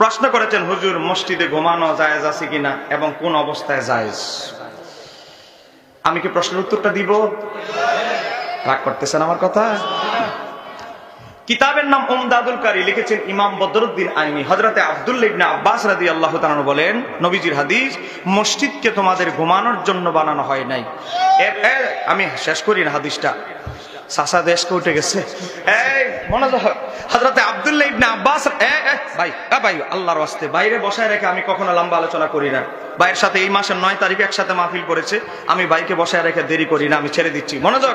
প্রশ্ন করেছেন, হুজুর, মসজিদে ঘুমানো জায়েজ আছে কিনা এবং কোন অবস্থায় জায়েজ? আমি কি প্রশ্নের উত্তরটা দিব? রাগ করতেছেন আমার কথা? কিতাবের নাম উমদাদুল কারি, লিখেছেন ইমাম বদরুদ্দিন আইনি। হজরতে আব্দুল্লাহ ইবনে আব্বাস রাদি আল্লাহ বলেন, নবীজির হাদিস, মসজিদকে তোমাদের ঘুমানোর জন্য বানানো হয় নাই। আমি শেষ করি না হাদিসটা। সাসা দেশকে উঠে গেছে। এই, মনোযোগ হজরতে আব্দুল্লাহ ইবনে আব্বাস ভাই ভাই, আল্লাহর ওয়াস্তে। বাইরে বসায় রেখে আমি কখনো লম্বা আলোচনা করি না। ভাইয়ের সাথে এই মাসের নয় তারিখে একসাথে মাহফিল করেছে। আমি বাইকে বসায় রেখে দেরি করি না, আমি ছেড়ে দিচ্ছি। মনোযোগ।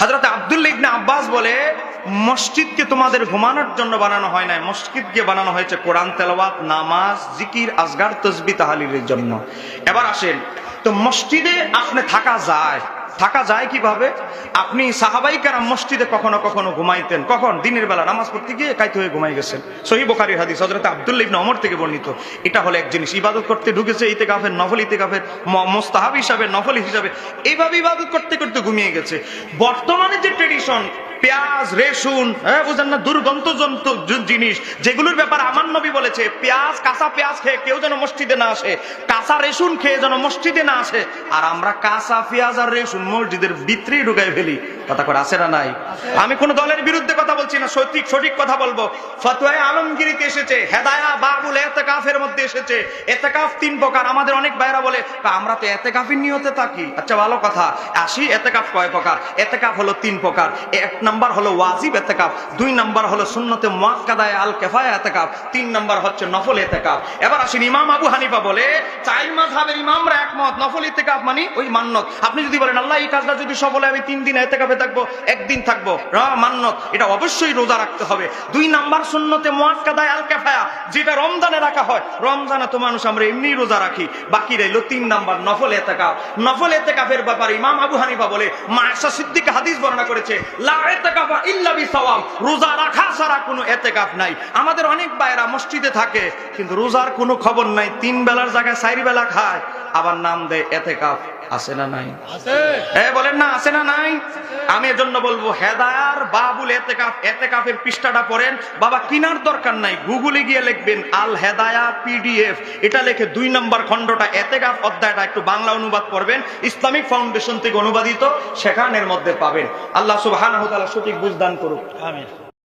হজরত আব্দুল্লাহ ইবনে আব্বাস বলে, মসজিদকে তোমাদের ঘুমানোর জন্য বানানো হয় না মসজিদকে বানানো হয়েছে কোরআন তেলাওয়াত, নামাজ, জিকির, আজগার, তসবি, তাহালিলের জন্য। এবার আসেন। তো মসজিদে আপনি থাকা যায়। থাকা যায় কীভাবে? আপনি সাহাবাই কারাম মসজিদে কখনো কখনো ঘুমাইতেন। কখন? দিনের বেলা নামাজ পড়তে গিয়ে কাইতে হয়ে ঘুমাই গেছেন। সহি বোখারি হাদিস হজরত আব্দুল্লাহ ইবনে অমর থেকে বর্ণিত। এটা হলো এক জিনিস, ইবাদত করতে ঢুকেছে ইতে গাফের নফল ইতে গাফের মোস্তাহাব হিসাবে, নফল হিসাবে এইভাবে ইবাদত করতে করতে ঘুমিয়ে গেছে। বর্তমানে যে ট্রেডিশন পেঁয়াজ, রেসুন হ্যাঁ বুঝেন না দুর্গন্ধ জন্তু জিনিস, যেগুলোর ব্যাপার আমার নবী বলেছে, পেঁয়াজ, কাঁচা পেঁয়াজ খেয়ে কেউ যেন মসজিদে না আসে, কাঁচা রেসুন খেয়ে যেন মসজিদে না আসে, আর আমরা কাঁচা পেঁয়াজ আর রেসুন মসজিদের ভিতরেই ঢুকাই ফেলি। কথা করে আছে না নাই? আমি কোন দলের বিরুদ্ধে কথা বলছি না, সঠিক সঠিক কথা বলব। ফতোয়া আলমগিরিতে এসেছে, হেদায়া বাবুল এতেকাফের মধ্যে এসেছে। এতেকাফ তিন প্রকার, আমাদের অনেক ভাইরা বলে আমরা তো এতেকাফের নিয়তে থাকি। আচ্ছা ভালো কথা। আসি এতেকাফ কয় প্রকার? এতেকাফ হলো তিন প্রকার। এক নাম্বার হলো ওয়াজিব এতেকাফ, দুই নাম্বার হলো সুন্নতে মুয়াক্কাদায় আল কেফায়া এতেকাফ, তিন নাম্বার হচ্ছে নফল এতেকাফ। এবার আসেন ইমাম আবু হানিফা বলে চাই মাযহাবের ইমামরা একমত, নফল ইতেকাফ মানে ওই মান্নত। আপনি যদি বলেন, আল্লাহ, এই কাজটা যদি সফল আমি তিন দিন এতেকাফে থাকব একদিন থাকব। রা, মান্নত এটা অবশ্যই রোজা রাখতে হবে। দুই নাম্বার সুন্নতে মুয়াক্কাদায় আল কেফায়া যেটা রমজানে রাখা হয়। রমজানে তো মানুষ আমরা এমনি রোজা রাখি। বাকি রইল তিন নাম্বার নফল এতেকাফ। নফল এতেকাফের ব্যাপারে ইমাম আবু হানিফা বলে মায়েশা সিদ্দিক হাদিস বর্ণনা করেছে রোজা রাখা ছাড়া কোনো এতে এতেকাফ নাই। আমাদের অনেক ভাইরা মসজিদে থাকে কিন্তু রোজার কোনো খবর নাই। তিন বেলার জায়গায় চারি বেলা খায় আবার নাম দেয় এতেকাফ। আছে না নাই? হ্যাঁ বলেন না, আছে না নাই? আমি এজন্য বলব হেদায়ার বাবুল এতেকাফ, এতেকাফের পৃষ্ঠাটা পড়েন। বাবা, কিনার দরকার নাই, গুগলে গিয়ে লিখবেন, আল হেদায়া পিডিএফ। এটা লিখে দুই নম্বর খণ্ডটা, এতেকাফ অধ্যায়টা একটু বাংলা অনুবাদ করবেন ইসলামিক ফাউন্ডেশন থেকে অনুবাদিত, সেখানের মধ্যে পাবেন। আল্লাহ সুবহানাহু তাআলা সঠিক বুঝদান করুক। আমিন।